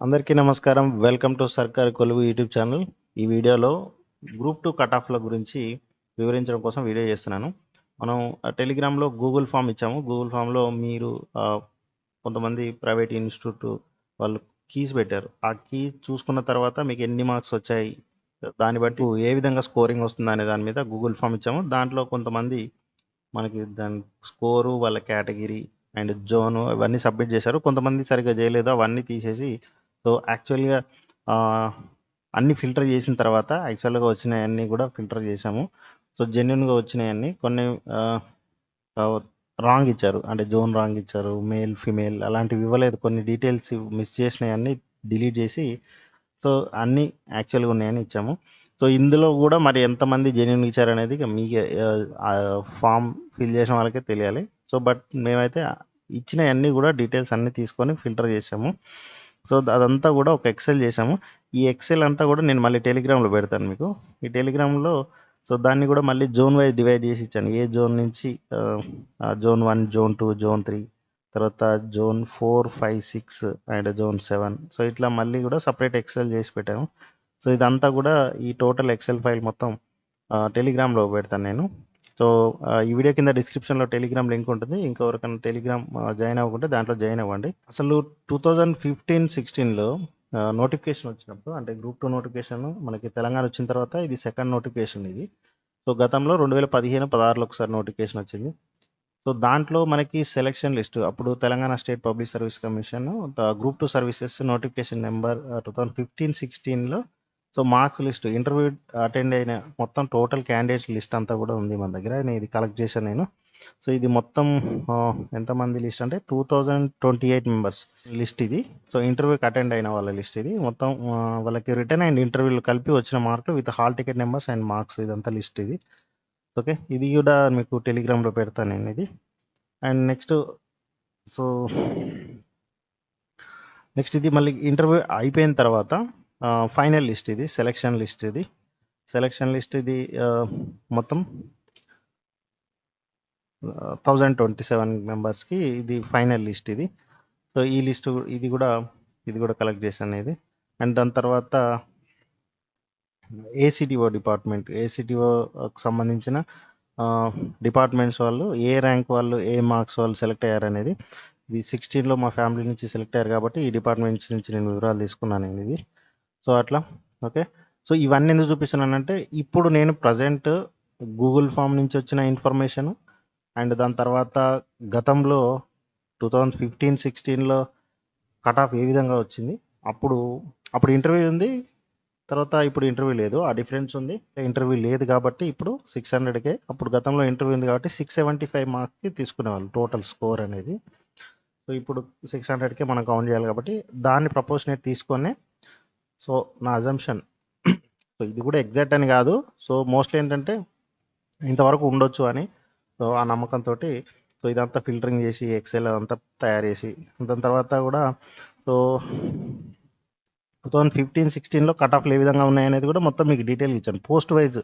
అందరికీ నమస్కారం. Welcome to సర్కార్ కొలువు యూట్యూబ్ ఛానల్. ఈ వీడియోలో గ్రూప్ టూ కట్ ఆఫ్ల గురించి వివరించడం కోసం వీడియో చేస్తున్నాను. మనం ఆ టెలిగ్రామ్లో గూగుల్ ఫామ్ ఇచ్చాము. గూగుల్ ఫామ్లో మీరు కొంతమంది ప్రైవేట్ ఇన్స్టిట్యూట్ వాళ్ళు కీస్ పెట్టారు. ఆ కీ చూసుకున్న తర్వాత మీకు ఎన్ని మార్క్స్ వచ్చాయి దాన్ని బట్టి ఏ విధంగా స్కోరింగ్ వస్తుంది అనే దాని మీద గూగుల్ ఫామ్ ఇచ్చాము. దాంట్లో కొంతమంది మనకి దాని స్కోరు వాళ్ళ కేటగిరీ అండ్ జోను అవన్నీ సబ్మిట్ చేశారు. కొంతమంది సరిగ్గా చేయలేదు. అవన్నీ తీసేసి సో యాక్చువల్గా అన్ని ఫిల్టర్ చేసిన తర్వాత యాక్చువల్గా వచ్చినాయన్నీ కూడా ఫిల్టర్ చేసాము సో జెన్యున్గా వచ్చినాయన్నీ కొన్ని రాంగ్ ఇచ్చారు. అంటే జోన్ రాంగ్ ఇచ్చారు మేల్ ఫిమేల్ అలాంటివి ఇవ్వలేదు. కొన్ని డీటెయిల్స్ మిస్ చేసినవన్నీ డిలీట్ చేసి సో అన్నీ యాక్చువల్గా ఉన్నాయని ఇచ్చాము. సో ఇందులో కూడా మరి ఎంతమంది జెన్యున్ ఇచ్చారనేది మీ మీకే ఫామ్ ఫిల్ చేసిన వాళ్ళకే తెలియాలి. సో బట్ మేమైతే ఇచ్చినవన్నీ కూడా డీటెయిల్స్ అన్నీ తీసుకొని ఫిల్టర్ చేసాము సో అదంతా కూడా ఒక ఎక్సెల్ చేసాము ఈ ఎక్సెల్ అంతా కూడా నేను మళ్ళీ టెలిగ్రామ్లో పెడతాను మీకు. ఈ టెలిగ్రామ్లో సో దాన్ని కూడా మళ్ళీ జోన్ వైజ్ డివైడ్ చేసి ఇచ్చాను. ఏ జోన్ నుంచి zone one zone two zone three తర్వాత zone four five six and zone seven so ఇట్లా మళ్ళీ కూడా సపరేట్ ఎక్సెల్ చేసి పెట్టాము. సో ఇదంతా కూడా ఈ టోటల్ ఎక్సెల్ ఫైల్ మొత్తం టెలిగ్రామ్లో పెడతాను నేను. సో ఈ వీడియో కింద డిస్క్రిప్షన్లో టెలిగ్రామ్ లింక్ ఉంటుంది. ఇంకెవరికైనా టెలిగ్రామ్ జాయిన్ అవ్వకుంటే దాంట్లో జాయిన్ అవ్వండి. అసలు టూ థౌజండ్ ఫిఫ్టీన్ సిక్స్టీన్లో నోటిఫికేషన్ వచ్చినప్పుడు అంటే గ్రూప్ టూ నోటిఫికేషన్ మనకి తెలంగాణ వచ్చిన తర్వాత ఇది సెకండ్ నోటిఫికేషన్ ఇది. సో గతంలో రెండు వేల పదిహేను పదహారులో ఒకసారి నోటిఫికేషన్ వచ్చింది. సో దాంట్లో మనకి సెలక్షన్ లిస్ట్ అప్పుడు Telangana state public service commission group two services notification number two thousand fifteen సిక్స్టీన్లో so marks list interview attend అయిన మొత్తం టోటల్ క్యాండిడేట్స్ లిస్ట్ అంతా కూడా ఉంది మన దగ్గర. నేను ఇది కలెక్ట్ చేశాను నేను. సో ఇది మొత్తం ఎంతమంది లిస్ట్ అంటే two thousand twenty eight members list ఇది. సో ఇంటర్వ్యూకి అటెండ్ అయిన వాళ్ళ లిస్ట్ ఇది. మొత్తం వాళ్ళకి రిటర్న్ అండ్ ఇంటర్వ్యూలు కలిపి వచ్చిన మార్కులు with hall ticket numbers and marks ఇదంతా లిస్ట్ ఇది. ఓకే ఇది కూడా మీకు టెలిగ్రామ్లో పెడతాను నేను ఇది. అండ్ నెక్స్ట్ సో నెక్స్ట్ ఇది మళ్ళీ ఇంటర్వ్యూ అయిపోయిన తర్వాత ఫైనల్ లిస్ట్ ఇది సెలెక్షన్ లిస్ట్ ఇది. సెలెక్షన్ లిస్ట్ ఇది మొత్తం థౌజండ్ ట్వంటీ సెవెన్ మెంబర్స్కి ఇది ఫైనల్ లిస్ట్ ఇది. సో ఈ లిస్ట్ ఇది కూడా ఇది కూడా కలెక్ట్ చేశాను ఇది అండ్ దాని తర్వాత ఏసీటీఓ డిపార్ట్మెంట్ ఏసీటీఓకి సంబంధించిన డిపార్ట్మెంట్స్ వాళ్ళు ఏ ర్యాంక్ వాళ్ళు ఏ మార్క్స్ వాళ్ళు సెలెక్ట్ అయ్యారనేది ఇది సిక్స్టీన్లో మా ఫ్యామిలీ నుంచి సెలెక్ట్ అయ్యారు కాబట్టి ఈ డిపార్ట్మెంట్స్ నుంచి నేను వివరాలు తీసుకున్నాను ఇది. సో అట్లా ఓకే? సో ఇవన్నీ ఎందుకు చూపిస్తున్నానంటే ఇప్పుడు నేను ప్రజెంట్ గూగుల్ ఫామ్ నుంచి వచ్చిన ఇన్ఫర్మేషన్ అండ్ దాని తర్వాత గతంలో టూ థౌజండ్ ఫిఫ్టీన్ సిక్స్టీన్లో కట్ ఆఫ్ ఏ విధంగా వచ్చింది అప్పుడు అప్పుడు ఇంటర్వ్యూ ఉంది తర్వాత ఇప్పుడు ఇంటర్వ్యూ లేదు ఆ డిఫరెన్స్ ఉంది ఇంటర్వ్యూ లేదు కాబట్టి ఇప్పుడు సిక్స్ హండ్రెడ్కే అప్పుడు గతంలో ఇంటర్వ్యూ ఉంది కాబట్టి సిక్స్ సెవెంటీ ఫైవ్ మార్క్స్కి తీసుకునేవాళ్ళు టోటల్ స్కోర్ అనేది. సో ఇప్పుడు సిక్స్ హండ్రెడ్కే మనం కౌంట్ చేయాలి కాబట్టి దాన్ని ప్రపోర్షనేట్ తీసుకొని సో నా అజంప్షన్ సో ఇది కూడా ఎగ్జాక్ట్ అని కాదు. సో మోస్ట్లీ ఏంటంటే ఇంతవరకు ఉండొచ్చు అని సో ఆ నమ్మకంతో సో ఇదంతా ఫిల్టరింగ్ చేసి ఎక్సెల్ అదంతా తయారు చేసి దాని తర్వాత కూడా సో టూ థౌజండ్ ఫిఫ్టీన్ సిక్స్టీన్లో కట్ ఆఫ్లు ఏ విధంగా ఉన్నాయనేది కూడా మొత్తం మీకు డీటెయిల్ ఇచ్చాను. పోస్ట్ వైజ్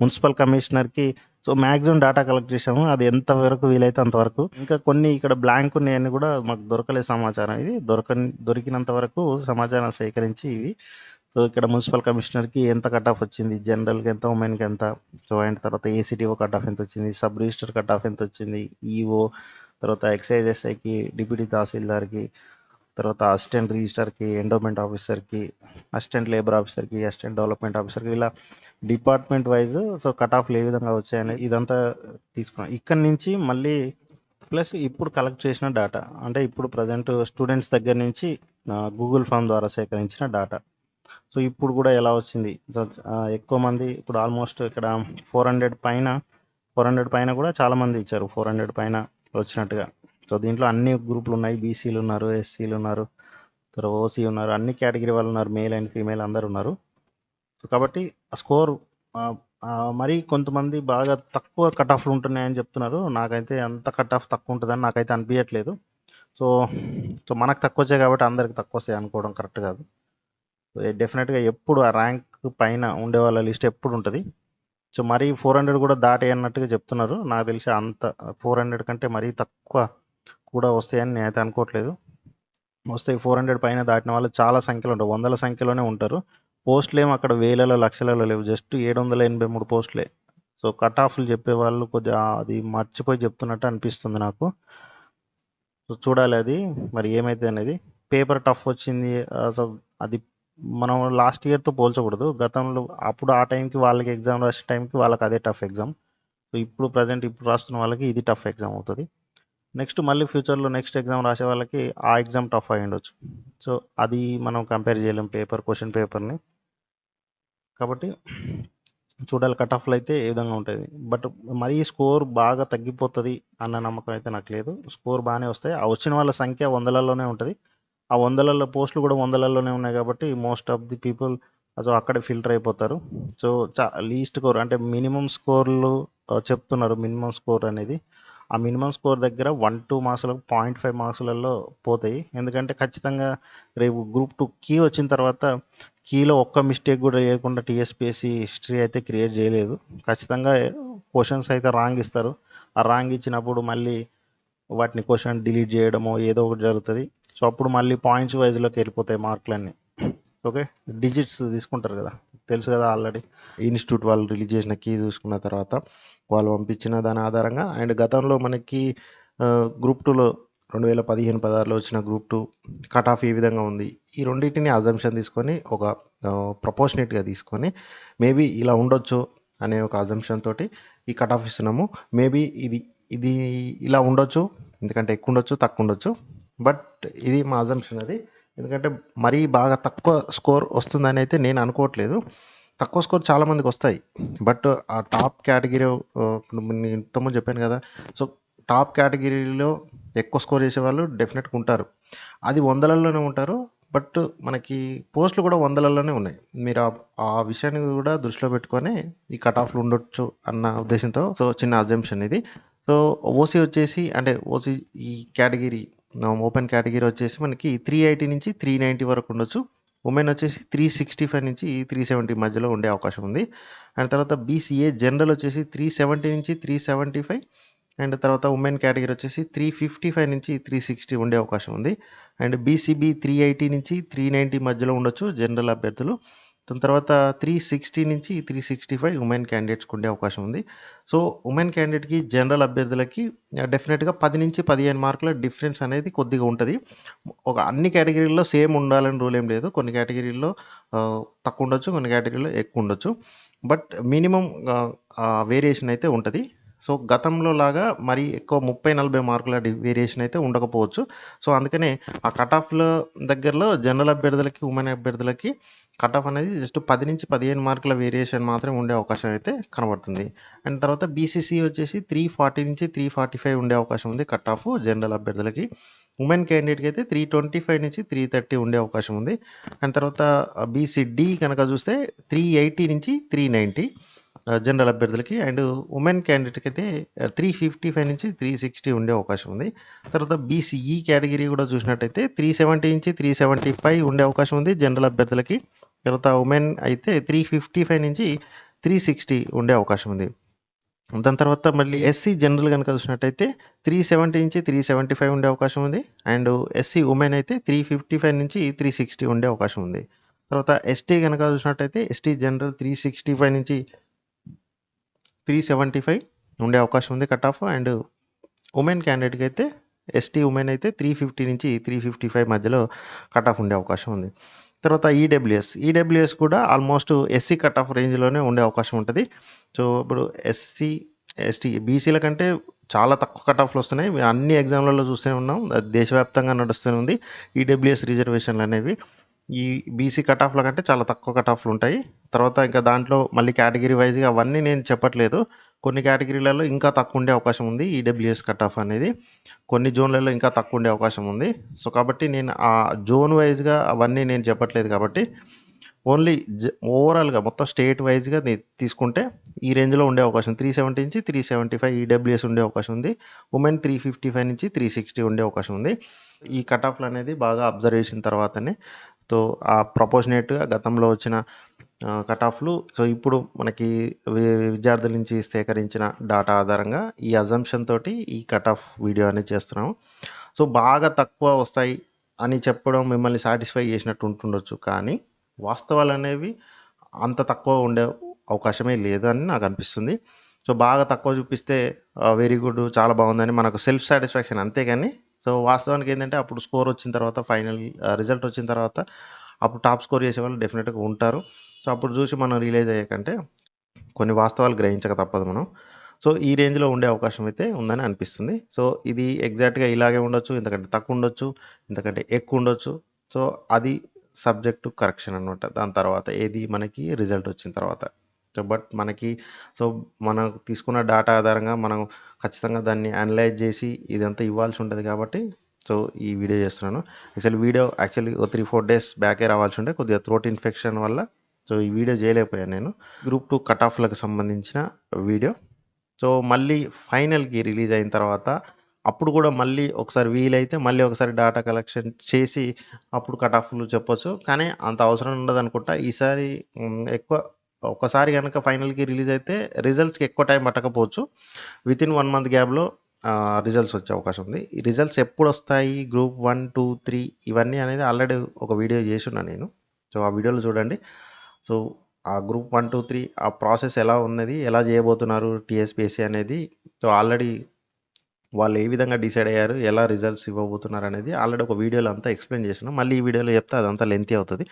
మున్సిపల్ కమిషనర్కి సో మ్యాక్సిమం డేటా కలెక్ట్ చేసాము అది ఎంత వరకు వీలైతే అంతవరకు ఇంకా కొన్ని ఇక్కడ బ్లాంక్ ఉన్నాయని కూడా మాకు దొరకలేదు సమాచారం. ఇది దొరకని దొరికినంత వరకు సమాచారం సేకరించి ఇవి. సో ఇక్కడ మున్సిపల్ కమిషనర్కి ఎంత కట్ ఆఫ్ వచ్చింది? జనరల్కి ఎంత ఉమెన్కి ఎంత? సో అయిన తర్వాత ఏసీటీఓ కట్ ఆఫ్ ఎంత వచ్చింది? సబ్ రిజిస్టర్ కట్ ఆఫ్ ఎంత వచ్చింది? ఈఓ తర్వాత ఎక్సైజ్ ఎస్ఐకి డిప్యూటీ తహసీల్దార్కి తర్వాత అసిస్టెంట్ రిజిస్టర్కి ఎండోమెంట్ ఆఫీసర్కి అసిస్టెంట్ లేబర్ ఆఫీసర్కి అసిస్టెంట్ డెవలప్మెంట్ ఆఫీసర్కి ఇలా డిపార్ట్మెంట్ వైజ్ సో కట్ ఆఫ్లు ఏ విధంగా వచ్చాయని ఇదంతా తీసుకున్నాం. ఇక్కడ నుంచి మళ్ళీ ప్లస్ ఇప్పుడు కలెక్ట్ చేసిన డేటా అంటే ఇప్పుడు ప్రజెంట్ స్టూడెంట్స్ దగ్గర నుంచి గూగుల్ ఫామ్ ద్వారా సేకరించిన డేటా. సో ఇప్పుడు కూడా ఎలా వచ్చింది? సో ఎక్కువ మంది ఇప్పుడు ఆల్మోస్ట్ ఇక్కడ ఫోర్ హండ్రెడ్ పైన ఫోర్ హండ్రెడ్ పైన కూడా చాలా మంది ఇచ్చారు. ఫోర్ హండ్రెడ్ పైన వచ్చినట్టుగా. సో దీంట్లో అన్ని గ్రూపులు ఉన్నాయి. బీసీలు ఉన్నారు ఎస్సీలు ఉన్నారు తర్వాత ఓసీ ఉన్నారు. అన్ని కేటగిరీ వాళ్ళు ఉన్నారు. మేల్ అండ్ ఫీమేల్ అందరు ఉన్నారు. సో కాబట్టి ఆ స్కోర్ మరీ కొంతమంది బాగా తక్కువ కట్ ఆఫ్లు ఉంటున్నాయని చెప్తున్నారు. నాకైతే అంత కట్ ఆఫ్ తక్కువ ఉంటుందని నాకైతే అనిపించట్లేదు సో సో మనకు తక్కువ వచ్చాయి కాబట్టి అందరికి తక్కువ వస్తాయి అనుకోవడం కరెక్ట్ కాదు. డెఫినెట్గా ఎప్పుడు ఆ ర్యాంక్ పైన ఉండే వాళ్ళ లిస్ట్ ఎప్పుడు ఉంటుంది. సో మరీ ఫోర్ హండ్రెడ్ కూడా దాటే అన్నట్టుగా చెప్తున్నారు. నాకు తెలిసి అంత ఫోర్ హండ్రెడ్ కంటే మరీ తక్కువ కూడా వస్తాయని నేనైతే అనుకోవట్లేదు. వస్తాయి ఫోర్ హండ్రెడ్ పైన దాటిన వాళ్ళు చాలా సంఖ్యలో ఉంటారు. వందల సంఖ్యలోనే ఉంటారు. పోస్టులు ఏమో అక్కడ వేలలో లక్షలలో లేవు. జస్ట్ ఏడు వందల ఎనభై మూడు పోస్టులే. సో కట్ ఆఫ్లు చెప్పేవాళ్ళు కొద్దిగా అది మర్చిపోయి చెప్తున్నట్టు అనిపిస్తుంది నాకు. సో చూడాలి అది. మరి ఏమైతే అనేది. పేపర్ టఫ్ వచ్చింది. సో అది మనం లాస్ట్ ఇయర్తో పోల్చకూడదు. గతంలో అప్పుడు ఆ టైంకి వాళ్ళకి ఎగ్జామ్ రాసే టైంకి వాళ్ళకి అదే టఫ్ ఎగ్జామ్. సో ఇప్పుడు ప్రజెంట్ ఇప్పుడు రాస్తున్న వాళ్ళకి ఇది టఫ్ ఎగ్జామ్ అవుతుంది. నెక్స్ట్ మళ్ళీ ఫ్యూచర్లో నెక్స్ట్ ఎగ్జామ్ రాసే వాళ్ళకి ఆ ఎగ్జామ్ టఫ్ అయి ఉండొచ్చు. సో అది మనం కంపేర్ చేయలేం పేపర్ క్వశ్చన్ పేపర్ని. కాబట్టి చూడాలి కట్ ఆఫ్లు అయితే ఏ విధంగా ఉంటుంది. బట్ మరీ స్కోర్ బాగా తగ్గిపోతుంది అన్న నమ్మకం అయితే నాకు లేదు. స్కోర్ బాగానే వస్తాయి. ఆ వచ్చిన వాళ్ళ సంఖ్య వందలలోనే ఉంటుంది. ఆ వందలలో పోస్టులు కూడా వందలలోనే ఉన్నాయి కాబట్టి most of the people so అక్కడే ఫిల్టర్ అయిపోతారు. సో చా లీస్ట్ స్కోర్ అంటే మినిమం స్కోర్లు చెప్తున్నారు. మినిమం స్కోర్ అనేది. ఆ మినిమం స్కోర్ దగ్గర వన్ టూ మార్క్స్లకు పాయింట్ ఫైవ్ మార్క్స్లలో పోతాయి. ఎందుకంటే ఖచ్చితంగా రేపు గ్రూప్ టూ కీ వచ్చిన తర్వాత కీలో ఒక్క మిస్టేక్ కూడా లేకుండా టీఎస్పీఎస్సీ హిస్టరీ అయితే క్రియేట్ చేయలేదు. ఖచ్చితంగా క్వశ్చన్స్ అయితే రాంగ్ ఇస్తారు. ఆ రాంగ్ ఇచ్చినప్పుడు మళ్ళీ వాటిని క్వశ్చన్ డిలీట్ చేయడమో ఏదో ఒకటి జరుగుతుంది. సో అప్పుడు మళ్ళీ పాయింట్స్ వైజ్లోకి వెళ్ళిపోతాయి మార్కులన్నీ. ఓకే? డిజిట్స్ తీసుకుంటారు కదా. తెలుసు కదా ఆల్రెడీ. ఇన్స్టిట్యూట్ వాళ్ళు రిలీజ్ చేసిన కీ చూసుకున్న తర్వాత వాళ్ళు పంపించిన దాని ఆధారంగా అండ్ గతంలో మనకి గ్రూప్ టూలో రెండు వేల పదిహేను పదహారులో వచ్చిన గ్రూప్ టూ కట్ ఆఫ్ ఏ విధంగా ఉంది. ఈ రెండింటిని అజంప్షన్ తీసుకొని ఒక ప్రపోర్షనేట్గా తీసుకొని మేబీ ఇలా ఉండొచ్చు అనే ఒక అజంప్షన్ తోటి ఈ కట్ ఆఫ్ ఇస్తున్నాము. మేబీ ఇది ఇది ఇలా ఉండొచ్చు ఎందుకంటే ఎక్కువ ఉండొచ్చు తక్కువ ఉండొచ్చు బట్ ఇది మా అజంప్షన్ అది. ఎందుకంటే మరీ బాగా తక్కువ స్కోర్ వస్తుందని అయితే నేను అనుకోవట్లేదు. తక్కువ స్కోర్ చాలామందికి వస్తాయి. బట్ ఆ టాప్ కేటగిరీ నేను ఇంతకుముందు చెప్పాను కదా. సో టాప్ కేటగిరీలో ఎక్కువ స్కోర్ చేసే వాళ్ళు డెఫినెట్గా ఉంటారు. అది వందలలోనే ఉంటారు. బట్ మనకి పోస్టులు కూడా వందలలోనే ఉన్నాయి. మీరు ఆ ఆ విషయాన్ని కూడా దృష్టిలో పెట్టుకొని ఈ కట్ ఆఫ్లు ఉండొచ్చు అన్న ఉద్దేశంతో సో చిన్న అజంప్షన్ ఇది. సో ఓసీ వచ్చేసి అంటే ఓసీ ఈ కేటగిరీ ఓపెన్ కేటగిరీ వచ్చేసి మనకి త్రీ ఎయిటీ నుంచి త్రీ నైంటీ వరకు ఉండొచ్చు. ఉమెన్ వచ్చేసి త్రీ సిక్స్టీ ఫైవ్ నుంచి త్రీ సెవెంటీ మధ్యలో ఉండే అవకాశం ఉంది. అండ్ తర్వాత బీసీఏ జనరల్ వచ్చేసి త్రీ సెవెంటీ నుంచి త్రీ సెవెంటీ ఫైవ్ అండ్ తర్వాత ఉమెన్ కేటగిరీ వచ్చేసి త్రీ ఫిఫ్టీ ఫైవ్ నుంచి త్రీ సిక్స్టీ ఉండే అవకాశం ఉంది. అండ్ బీసీబీ త్రీ ఎయిటీ నుంచి త్రీ నైంటీ మధ్యలో ఉండొచ్చు జనరల్ అభ్యర్థులు. దాని తర్వాత త్రీ సిక్స్టీ నుంచి త్రీ సిక్స్టీ ఫైవ్ ఉమెన్ క్యాండిడేట్స్కి ఉండే అవకాశం ఉంది. సో ఉమెన్ క్యాండిడేట్కి జనరల్ అభ్యర్థులకి డెఫినెట్గా పది నుంచి పదిహేను మార్కుల డిఫరెన్స్ అనేది కొద్దిగా ఉంటుంది. ఒక అన్ని కేటగిరీల్లో సేమ్ ఉండాలని రూల్ ఏం లేదు. కొన్ని కేటగిరీల్లో తక్కువ ఉండొచ్చు కొన్ని కేటగిరీలో ఎక్కువ ఉండొచ్చు. బట్ మినిమం వేరియేషన్ అయితే ఉంటుంది. సో గతంలో లాగా మరి ఎక్కువ ముప్పై నలభై మార్కుల వేరియేషన్ అయితే ఉండకపోవచ్చు. సో అందుకనే ఆ కట్ ఆఫ్ల దగ్గరలో జనరల్ అభ్యర్థులకి ఉమెన్ అభ్యర్థులకి కట్ ఆఫ్ అనేది జస్ట్ పది నుంచి పదిహేను మార్కుల వేరియేషన్ మాత్రమే ఉండే అవకాశం అయితే కనబడుతుంది. అండ్ తర్వాత బీసీసీ వచ్చేసి త్రీ ఫార్టీ నుంచి త్రీ ఫార్టీ ఫైవ్ ఉండే అవకాశం ఉంది కట్ ఆఫ్ జనరల్ అభ్యర్థులకి ఉమెన్ క్యాండిడేట్కి అయితే త్రీ ట్వంటీ ఫైవ్ నుంచి త్రీ థర్టీ ఉండే అవకాశం ఉంది. అండ్ తర్వాత బీసీడీ కనుక చూస్తే త్రీ ఎయిటీ నుంచి త్రీ నైంటీ జనరల్ అభ్యర్థులకి అండ్ ఉమెన్ క్యాండిడేట్కి అయితే త్రీ ఫిఫ్టీ ఫైవ్ నుంచి త్రీ సిక్స్టీ ఉండే అవకాశం ఉంది. తర్వాత బీసీఈ కేటగిరీ కూడా చూసినట్టయితే త్రీ సెవెంటీ నుంచి త్రీ సెవెంటీ ఫైవ్ ఉండే అవకాశం ఉంది జనరల్ అభ్యర్థులకి. తర్వాత ఉమెన్ అయితే త్రీ ఫిఫ్టీ ఫైవ్ నుంచి త్రీ సిక్స్టీ ఉండే అవకాశం ఉంది. దాని తర్వాత మళ్ళీ ఎస్సీ జనరల్ కనుక చూసినట్టయితే త్రీ సెవెంటీ నుంచి త్రీ సెవెంటీ ఫైవ్ ఉండే అవకాశం ఉంది. అండ్ ఎస్సీ ఉమెన్ అయితే త్రీ ఫిఫ్టీ ఫైవ్ నుంచి త్రీ సిక్స్టీ ఉండే అవకాశం ఉంది. తర్వాత ఎస్టీ కనుక చూసినట్టయితే ST general three sixty five నుంచి త్రీ సెవెంటీ ఫైవ్ ఉండే అవకాశం ఉంది కట్ ఆఫ్ అండ్ ఉమెన్ క్యాండిడేట్కి అయితే ఎస్టీ ఉమెన్ అయితే త్రీ ఫిఫ్టీ నుంచి త్రీ ఫిఫ్టీ ఫైవ్ మధ్యలో కట్ ఆఫ్ ఉండే అవకాశం ఉంది. తర్వాత ఈడబ్ల్యూఎస్ ఈడబ్ల్యూఎస్ కూడా ఆల్మోస్ట్ ఎస్సీ కట్ ఆఫ్ రేంజ్లోనే ఉండే అవకాశం ఉంటుంది. సో ఇప్పుడు ఎస్సీ ఎస్టీ బీసీల కంటే చాలా తక్కువ కట్ ఆఫ్లు వస్తున్నాయి. అన్ని ఎగ్జామ్లలో చూస్తూనే ఉన్నాం. దేశవ్యాప్తంగా నడుస్తూనే ఉంది. ఈడబ్ల్యూఎస్ రిజర్వేషన్లు అనేవి. ఈ బీసీ కట్ ఆఫ్ల కంటే చాలా తక్కువ కట్ ఆఫ్లు ఉంటాయి. తర్వాత ఇంకా దాంట్లో మళ్ళీ కేటగిరీ వైజ్గా అవన్నీ నేను చెప్పట్లేదు. కొన్ని కేటగిరీలలో ఇంకా తక్కువ ఉండే అవకాశం ఉంది. ఈడబ్ల్యూఎస్ కట్ ఆఫ్ అనేది కొన్ని జోన్లలో ఇంకా తక్కువ ఉండే అవకాశం ఉంది. సో కాబట్టి నేను ఆ జోన్ వైజ్గా అవన్నీ నేను చెప్పట్లేదు కాబట్టి ఓన్లీ జ ఓవరాల్గా మొత్తం స్టేట్ వైజ్గా తీసుకుంటే ఈ రేంజ్లో ఉండే అవకాశం త్రీ సెవెంటీ నుంచి త్రీ సెవెంటీ ఫైవ్ ఈడబ్ల్యూఎస్ ఉండే అవకాశం ఉంది. ఉమెన్ త్రీ ఫిఫ్టీ ఫైవ్ నుంచి త్రీ సిక్స్టీ ఉండే అవకాశం ఉంది. ఈ కట్ ఆఫ్లు అనేది బాగా అబ్జర్వ్ చేసిన తర్వాతనే సో ఆ ప్రపోర్షనేట్గా గతంలో వచ్చిన కట్ ఆఫ్లు సో ఇప్పుడు మనకి విద్యార్థుల నుంచి సేకరించిన డాటా ఆధారంగా ఈ అజంప్షన్ తోటి ఈ కట్ ఆఫ్ వీడియో అనేది చేస్తున్నాము. సో బాగా తక్కువ వస్తాయి అని చెప్పడం మిమ్మల్ని సాటిస్ఫై చేసినట్టు ఉంటుండొచ్చు కానీ వాస్తవాలు అనేవి అంత తక్కువ ఉండే అవకాశమే లేదు అని నాకు అనిపిస్తుంది. సో బాగా తక్కువ చూపిస్తే వెరీ గుడ్ చాలా బాగుందని మనకు సెల్ఫ్ సాటిస్ఫాక్షన్ అంతేగాని సో వాస్తవానికి ఏంటంటే అప్పుడు స్కోర్ వచ్చిన తర్వాత ఫైనల్ రిజల్ట్ వచ్చిన తర్వాత అప్పుడు టాప్ స్కోర్ చేసే వాళ్ళు డెఫినెట్గా ఉంటారు. సో అప్పుడు చూసి మనం రియలైజ్ అయ్యాకంటే కొన్ని వాస్తవాలు గ్రహించక తప్పదు మనం. సో ఈ రేంజ్లో ఉండే అవకాశం అయితే ఉందని అనిపిస్తుంది. సో ఇది ఎగ్జాక్ట్గా ఇలాగే ఉండొచ్చు ఇంతకంటే తక్కువ ఉండొచ్చు ఇంతకంటే ఎక్కువ ఉండొచ్చు. సో అది సబ్జెక్టు కరెక్షన్ అనమాట దాని తర్వాత ఏది మనకి రిజల్ట్ వచ్చిన తర్వాత. బట్ మనకి సో మనం తీసుకున్న డేటా ఆధారంగా మనం ఖచ్చితంగా దాన్ని అనలైజ్ చేసి ఇదంతా ఇవ్వాల్సి ఉంటుంది కాబట్టి సో ఈ వీడియో చేస్తున్నాను. యాక్చువల్లీ వీడియో యాక్చువల్లీ ఒక త్రీ ఫోర్ డేస్ బ్యాకే రావాల్సి ఉండే కొద్దిగా థ్రోట్ ఇన్ఫెక్షన్ వల్ల సో ఈ వీడియో చేయలేకపోయాను నేను. గ్రూప్ టూ కట్ ఆఫ్లకు సంబంధించిన వీడియో. సో మళ్ళీ ఫైనల్కి రిలీజ్ అయిన తర్వాత అప్పుడు కూడా మళ్ళీ ఒకసారి వీలైతే మళ్ళీ ఒకసారి డేటా కలెక్షన్ చేసి అప్పుడు కట్ ఆఫ్లు చెప్పొచ్చు. కానీ అంత అవసరం ఉండదు అనుకుంటా ఈసారి ఎక్కువ ఒకసారి కనుక ఫైనల్కి రిలీజ్ అయితే రిజల్ట్స్కి ఎక్కువ టైం పట్టకపోవచ్చు. విత్ ఇన్ వన్ మంత్ గ్యాప్లో రిజల్ట్స్ వచ్చే అవకాశం ఉంది. ఈ రిజల్ట్స్ ఎప్పుడు వస్తాయి? గ్రూప్ వన్ టూ త్రీ ఇవన్నీ అనేది ఆల్రెడీ ఒక వీడియో చేసి నేను. సో ఆ వీడియోలో చూడండి. సో ఆ గ్రూప్ వన్ టూ త్రీ ఆ ప్రాసెస్ ఎలా ఉన్నది? ఎలా చేయబోతున్నారు? టీఎస్పీఎస్సీ అనేది? సో ఆల్రెడీ వాళ్ళు ఏ విధంగా డిసైడ్ అయ్యారు ఎలా రిజల్ట్స్ ఇవ్వబోతున్నారు అనేది ఆల్రెడీ ఒక వీడియోలో అంతా ఎక్స్ప్లెయిన్ చేసాను. మళ్ళీ ఈ వీడియోలో చెప్తే అదంతా లెంతీ అవుతుంది.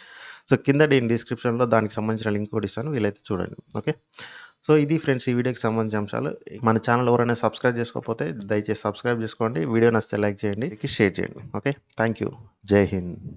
సో కింద నేను డిస్క్రిప్షన్లో దానికి సంబంధించిన లింక్ కూడా ఇస్తాను. వీలైతే చూడండి. ఓకే? సో ఇది ఫ్రెండ్స్ ఈ వీడియోకి సంబంధించిన అంశాలు. మన ఛానల్ ఎవరైనా సబ్స్క్రైబ్ చేసుకోకపోతే దయచేసి సబ్స్క్రైబ్ చేసుకోండి. వీడియో నచ్చితే లైక్ చేయండి షేర్ చేయండి. Okay? Thank you. Jai Hind.